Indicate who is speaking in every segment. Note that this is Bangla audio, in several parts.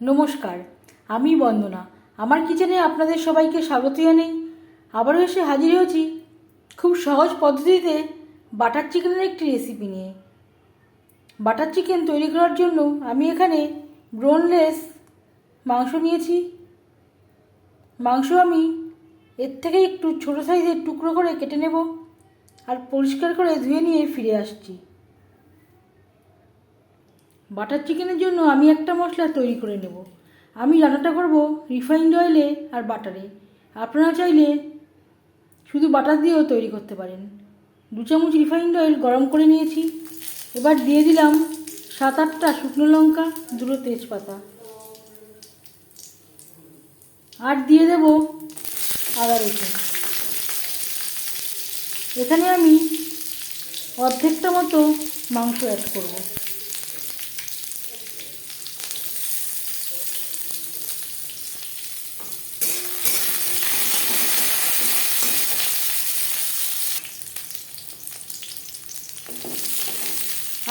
Speaker 1: নমস্কার, আমি বন্দনা। আমার কিচেনে আপনাদের সবাইকে স্বাগত জানাই আবারও এসে হাজির হয়েছি খুব সহজ পদ্ধতিতে বাটার চিকেনের একটি রেসিপি নিয়ে। বাটার চিকেন তৈরি করার জন্য আমি এখানে ব্রোনলেস মাংস নিয়েছি। মাংস আমি এর থেকে একটু ছোটো সাইজের টুকরো করে কেটে নেব আর পরিষ্কার করে ধুয়ে নিয়ে ফিরে আসছি। বাটার চিকেনের জন্য আমি একটা মশলা তৈরি করে নেব। আমি রান্নাটা করব রিফাইন্ড অয়েলে আর বাটারে। আপনারা চাইলে শুধু বাটার দিয়েও তৈরি করতে পারেন। দু চামচ রিফাইন্ড অয়েল গরম করে নিয়েছি। এবার দিয়ে দিলাম সাত আটটা শুকনো লঙ্কা, দুটো তেজপাতা। আর দিয়ে দেব আদা রসুন। এখানে আমি অর্ধেকটা মতো মাংস অ্যাড করব।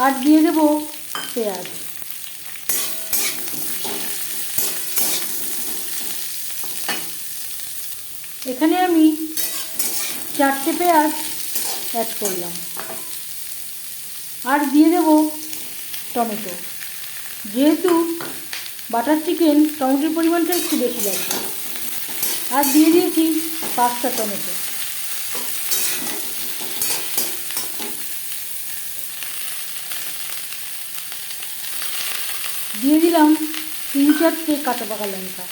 Speaker 1: আর দিয়ে দেবো পেঁয়াজ। এখানে আমি চারটে পেঁয়াজ অ্যাড করলাম। আর দিয়ে দেব টমেটো। যেহেতু বাটার চিকেন টমেটোর পরিমাণটা একটু বেশি লাগবে। আর দিয়ে দিয়েছি পাঁচটা টমেটো। দিয়ে দিলাম তিন চারটে কাঁচা পাকা লঙ্কা।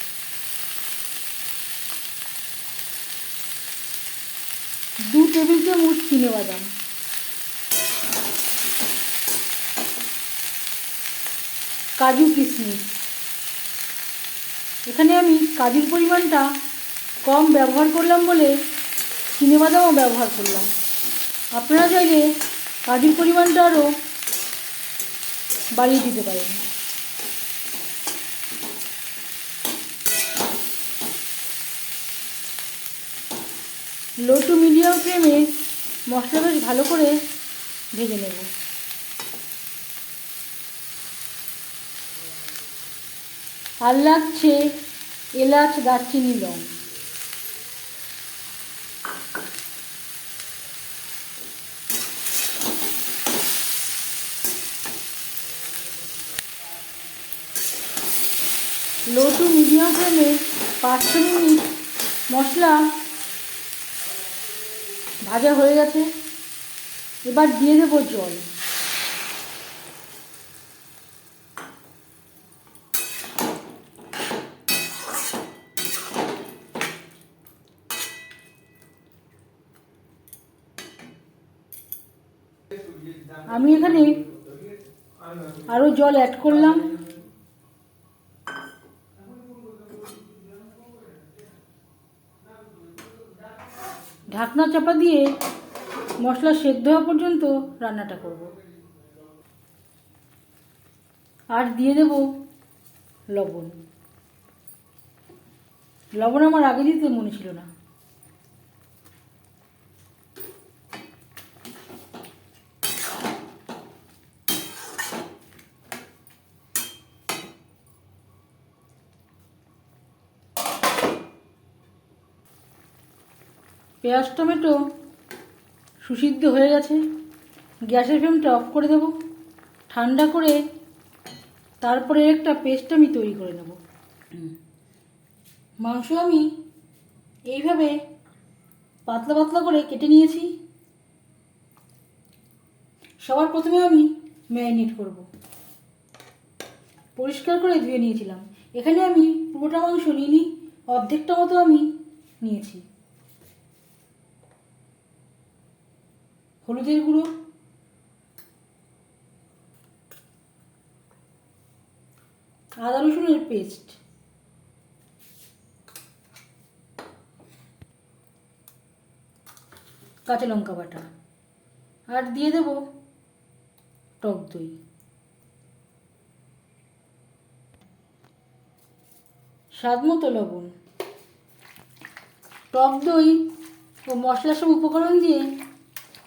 Speaker 1: দু টেবিল চামচ চিনে বাদাম। কাজু কিশমিশ। এখানে আমি কাজুর পরিমাণটা কম ব্যবহার করলাম বলে বাদামও ব্যবহার করলাম। আপনারা চাইলে কাজুর পরিমাণটা আরও বাড়িয়ে দিতে পারেন। লো টু মিডিয়াম ফ্লেমে মশলা বেশ ভালো করে ভেজে নেব। আর লাগছে এলাচ, দারচিনি, লং। লো টু মিডিয়াম ফ্লেমে পাঁচ ছ মিনিট মশলা ভাজা হয়ে গেছে এবার দিয়ে দেবো জল। আমি এখানে আরও জল অ্যাড করলাম। ঢাকনা চাপা দিয়ে মশলা সেদ্ধ হওয়া পর্যন্ত রান্নাটা করব। আর দিয়ে দেব লবণ। লবণ আমার আগে দিতে মনে ছিল না। পেঁয়াজ, টমেটো সুসিদ্ধ হয়ে গেছে। গ্যাসের ফ্লেমটা অফ করে দেব। ঠান্ডা করে তারপরে একটা পেস্ট আমি তৈরি করে নেব। মাংস আমি এইভাবে পাতলা পাতলা করে কেটে নিয়েছি। সবার প্রথমে আমি ম্যারিনেট করব। পরিষ্কার করে ধুয়ে নিয়েছিলাম। এখানে আমি পুরোটা মাংস নিইনি, অর্ধেকটা মতো আমি নিয়েছি। হলুদের গুঁড়ো। আদা রসুনের পেস্ট। কাঁচা লঙ্কা বাটা। আর দিয়ে দেব টক দই। স্বাদ মতো লবণ। টক দই ও মশলা সব উপকরণ দিয়ে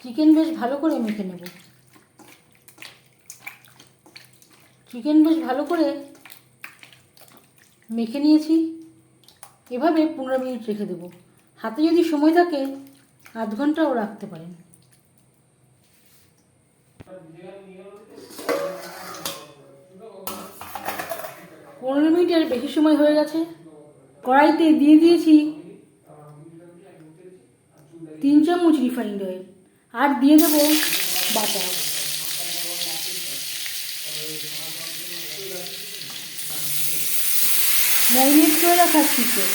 Speaker 1: চিকেন বেশ ভালো করে মেখে নেব। চিকেন বেশ ভালো করে মেখে নিয়েছি। এভাবে পনেরো মিনিট রেখে দেবো। হাতে যদি সময় থাকে, আধ ঘন্টাও রাখতে পারেন। পনেরো মিনিটের বেশি সময় হয়ে গেছে। কড়াইতে দিয়ে দিয়েছি তিন চামচ রিফাইন্ড অয়েল। আর দিয়ে দেবো বাটার ম্যারিনেট করে রাখার চিকেন।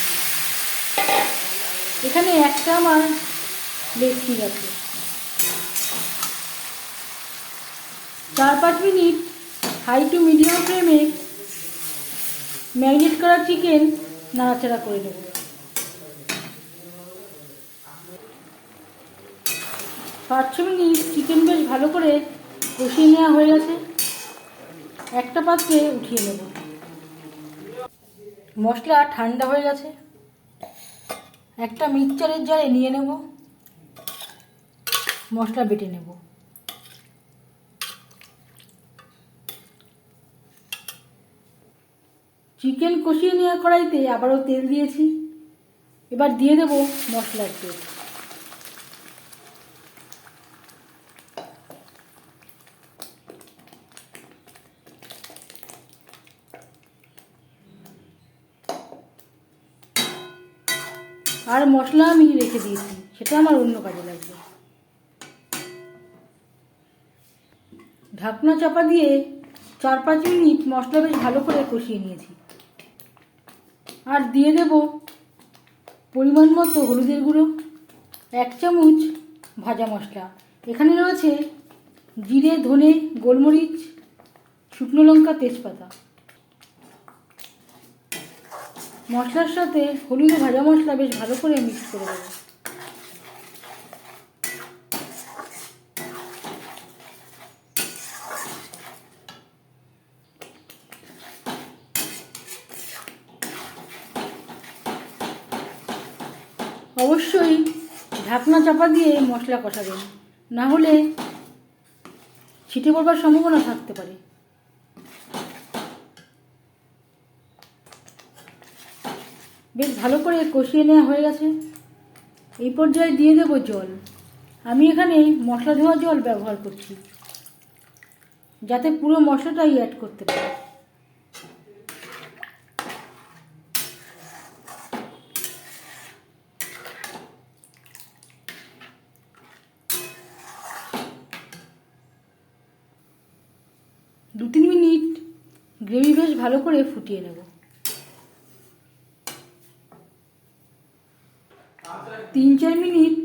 Speaker 1: এখানে একটা আমার লেগ আছে। চার পাঁচ মিনিট হাই টু মিডিয়াম ফ্লেমে ম্যারিনেট করা চিকেন নাড়াচাড়া করে নেব। পাঁচ ছ মিনিট চিকেন বেশ ভালো করে কষিয়ে নেওয়া হয়ে গেছে। একটা পাত্রে উঠিয়ে নেব। মশলা ঠান্ডা হয়ে গেছে। একটা মিক্সচারের জারে নিয়ে নেব। মশলা বেটে নেব। চিকেন কষিয়ে নেওয়া কড়াইতে আবারও তেল দিয়েছি। এবার দিয়ে দেব মশলার তেল আর মশলা আমি রেখে দিয়েছি, সেটা আমার অন্য কাজে লাগবে। ঢাকনা চাপা দিয়ে চার পাঁচ মিনিট মশলা বেশ ভালো করে কষিয়ে নিয়েছি। আর দিয়ে দেব পরিমাণ মতো হলুদের গুঁড়ো, এক চামচ ভাজা মশলা। এখানে রয়েছে জিরে, ধনে, গোলমরিচ, শুকনো লঙ্কা, তেজপাতা। মশলার সাথে হলুদ ভাজা মশলা বেশ ভালো করে মিক্স করে দেবো অবশ্যই ঢাকনা চাপা দিয়ে মশলা কষাবেন, না হলে ছিটে পড়বার সম্ভাবনা থাকতে পারে। বেশ ভালো করে কষিয়ে নেওয়া হয়ে গেছে। এই পর্যায়ে দিয়ে দেব জল। আমি এখানে মশলা ধোয়া জল ব্যবহার করছি, যাতে পুরো মশলাটাই অ্যাড করতে পারে। দু তিন মিনিট গ্রেভি বেশ ভালো করে ফুটিয়ে নেব। তিন, চার মিনিট।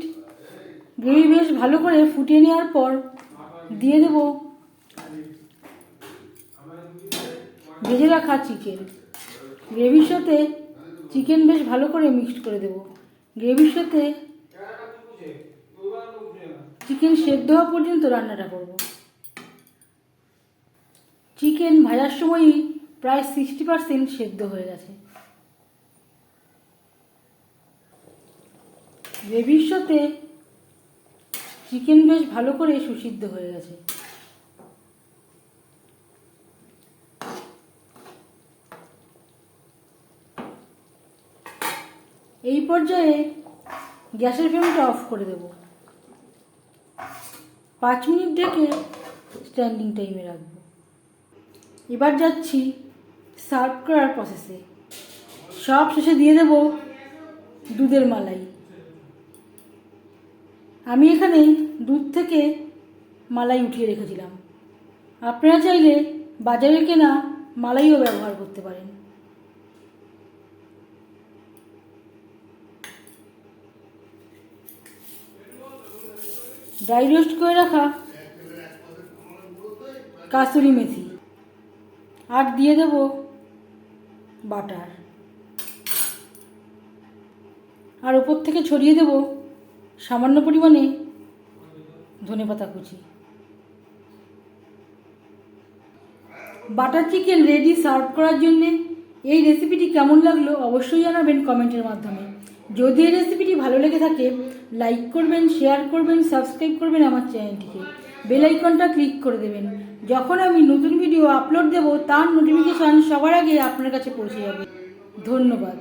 Speaker 1: গ্রেভি বেশ ভালো করে ফুটিয়ে নেওয়ার পর দিয়ে দেব ভেজে রাখা চিকেন। গ্রেভির সাথে চিকেন বেশ ভালো করে মিক্সড করে দেব। গ্রেভির সাথে চিকেন সেদ্ধ হওয়া পর্যন্ত রান্নাটা করব। চিকেন ভাজার সময়ই প্রায় সিক্সটি পার্সেন্ট সেদ্ধ হয়ে গেছে। গ্রেভির সাথে চিকেন বেশ ভালো করে সুসিদ্ধ হয়ে গেছে। এই পর্যায়ে গ্যাসের ফ্লেমটা অফ করে দেব। পাঁচ মিনিট ঢেকে স্ট্যান্ডিং টাইমে রাখব। এবার যাচ্ছি সার্ভ করার প্রসেসে সব শেষে দিয়ে দেব দুধের মালাই। আমি এখানে দুধ থেকে মালাই উঠিয়ে রেখেছিলাম। আপনারা চাইলে বাজারে কেনা মালাইও ব্যবহার করতে পারেন। ড্রাই রোস্ট করে রাখা কাসুরি মেথি। আর দিয়ে দেব বাটার। আর ওপর থেকে ছড়িয়ে দেব সামান্য পরিমাণে ধনেপাতা কুচি। বাটার চিকেন রেডি সার্ভ করার জন্যে এই রেসিপিটি কেমন লাগল অবশ্যই জানাবেন কমেন্টের মাধ্যমে। যদি এই রেসিপিটি ভালো লেগে থাকে লাইক করবেন শেয়ার করবেন সাবস্ক্রাইব করবেন আমার চ্যানেলটিকে। বেল আইকনটা ক্লিক করে দেবেন। যখন আমি নতুন ভিডিও আপলোড দেব, তার নোটিফিকেশান সবার আগে আপনার কাছে পৌঁছে যাবে। ধন্যবাদ।